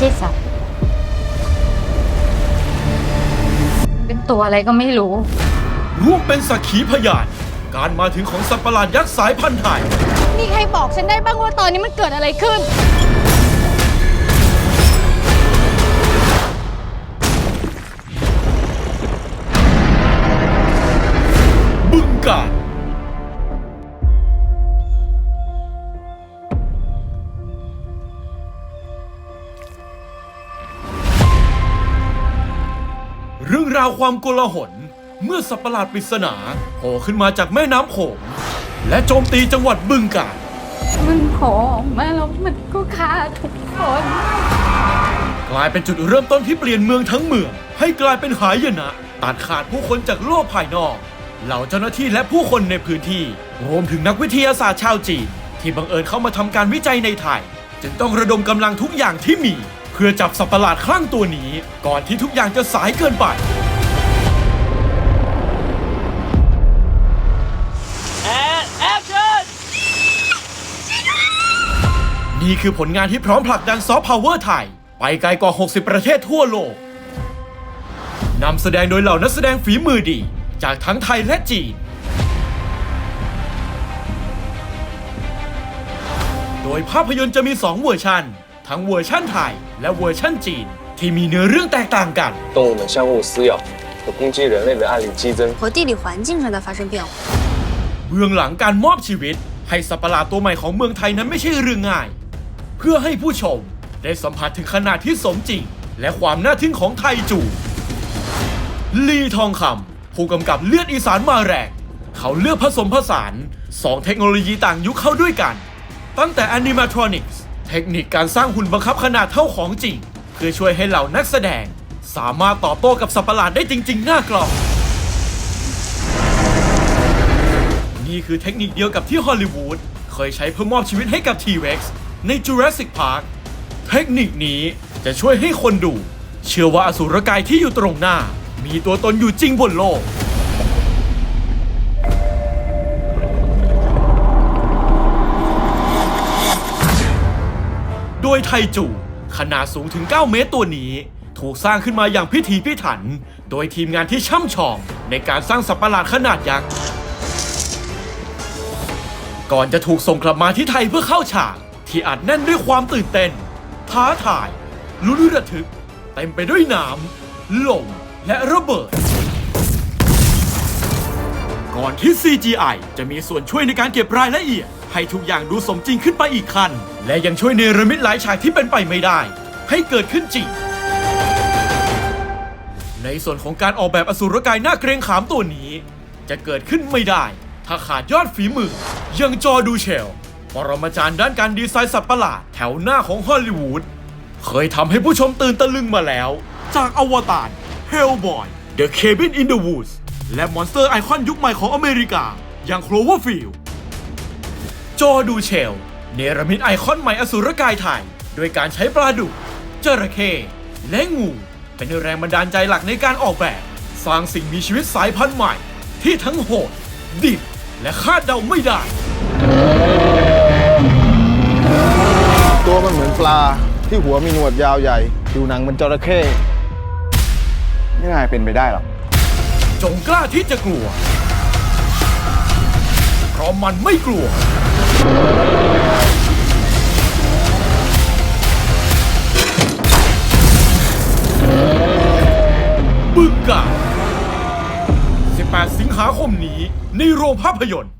ช่สัตว์เป็นตัวอะไรก็ไม่รู้ ร่วมเป็นสักขีพยาน การมาถึงของสัตว์ประหลาดยักษ์สายพันธุ์ไทยนี่ใครบอกฉันได้บ้างว่าตอนนี้มันเกิดอะไรขึ้น รื่องราวความโกลาหล เมื่อสัตว์ประหลาดปริศนาโผล่ขึ้นมาจากแม่น้ำโขงและโจมตีจังหวัดบึงกาฬมันโผล่ออกมาแล้วมันก็ฆ่าทุกคน กลายเป็นจุดเริ่มต้นที่เปลี่ยนเมืองทั้งเมือง ให้กลายเป็นหายนะตัดขาดผู้คนจากโลกภายนอก เหล่าเจ้าหน้าที่และผู้คนในพื้นที่ รวมถึงนักวิทยาศาสตร์ชาวจีน ที่บังเอิญเข้ามาทำการวิจัยในไทย จึงต้องระดมกำลังทุกอย่างที่มีเพื่อจับสัตว์ประหลาดคลั่งตัวนี้ ก่อนที่ทุกอย่างจะสายเกินไปนี่คือผลงานที่พร้อมผลักดันซอฟต์พาวเวอร์ไทย ไปไกลกว่า 60 ประเทศทั่วโลก นำแสดงโดยเหล่านักแสดงฝีมือดี จากทั้งไทยและจีน โดยภาพยนตร์จะมี 2 เวอร์ชัน ทั้งเวอร์ชันไทย และเวอร์ชันจีน ที่มีเนื้อเรื่องแตกต่างกัน 动物们相互撕咬和攻击人类的案例激增。和地理环境上的发生变化。 เบื้องหลังการมอบชีวิต ให้สัตว์ประหลาดตัวใหม่ของเมืองไทยนั้นไม่ใช่เรื่องง่าย เพื่อให้ผู้ชมได้สัมผัสถึงขนาดที่สมจริง และความน่าทึ่งของไทยจู ลีทองคำผู้กำกับเลือดอีสานมาแรง เขาเลือกผสมผสานสองเทคโนโลยีต่างยุคเข้าด้วยกัน ตั้งแต่ Animatronics เทคนิคการสร้างหุ่นบังคับขนาดเท่าของจริง เพื่อช่วยให้เหล่านักแสดง สามารถตอบโต้กับสัตว์ประหลาดได้จริง ๆ หน้ากลอง นี่คือเทคนิคเดียวกับที่ฮอลลีวูดเคยใช้เพื่อมอบชีวิตให้กับ T-Rex ใน Jurassic Park เทคนิคนี้จะช่วยให้คนดู เชื่อว่าอสุรกายที่อยู่ตรงหน้า มีตัวตนอยู่จริงบนโลก โดยไทจูขนาดสูงถึง 9 เมตรตัวนี้ ถูกสร้างขึ้นมาอย่างพิถีพิถัน โดยทีมงานที่ช่ำชอง ในการสร้างสัตว์ประหลาดขนาดยักษ์ก่อนจะถูกส่งกลับมาที่ไทยเพื่อเข้าฉากที่อัดแน่นด้วยความตื่นเต้น ท้าทาย ลุ้นระทึก เต็มไปด้วยน้ำลมและระเบิด ก่อนที่ CGI จะมีส่วนช่วยในการเก็บรายละเอียด ให้ทุกอย่างดูสมจริงขึ้นไปอีกขั้น และยังช่วยเนรมิตหลายฉากที่เป็นไปไม่ได้ ให้เกิดขึ้นจริง ในส่วนของการออกแบบอสูรกายหน้าเกรงขามตัวนี้ จะเกิดขึ้นไม่ได้ ถ้าขาดยอดฝีมืออยังจอร์ดูเชลปรมาจารย์ด้านการดีไซน์สัตว์ประหลาดแถวหน้าของฮอลลีวูดเคยทำให้ผู้ชมตื่นตะลึงมาแล้ว จากอวตาร Hellboy The Cabin in the Woods และมอนสเตอร์ไอคอนยุคใหม่ของอเมริกา อย่าง Cloverfield จอดูเชล เนรมิตไอคอนใหม่อสุรกายไทย โดยการใช้ปลาดุกจระเข้และงู เป็นแรงบันดาลใจหลักในการออกแบบ สร้างสิ่งมีชีวิตสายพันธุ์ใหม่ ที่ทั้งโหด ดิบ และคาดเดาไม่ได้ ตัวมันเหมือนปลาที่หัวมีหนวดยาวใหญ่ผิวหนังเหมันจระเข้ไม่น่าเป็นไปได้หรอก จงกล้าที่จะกลัว เพราะมันไม่กลัว บึงกา18 สิงหาคมนี้ในโรงภาพยนตร์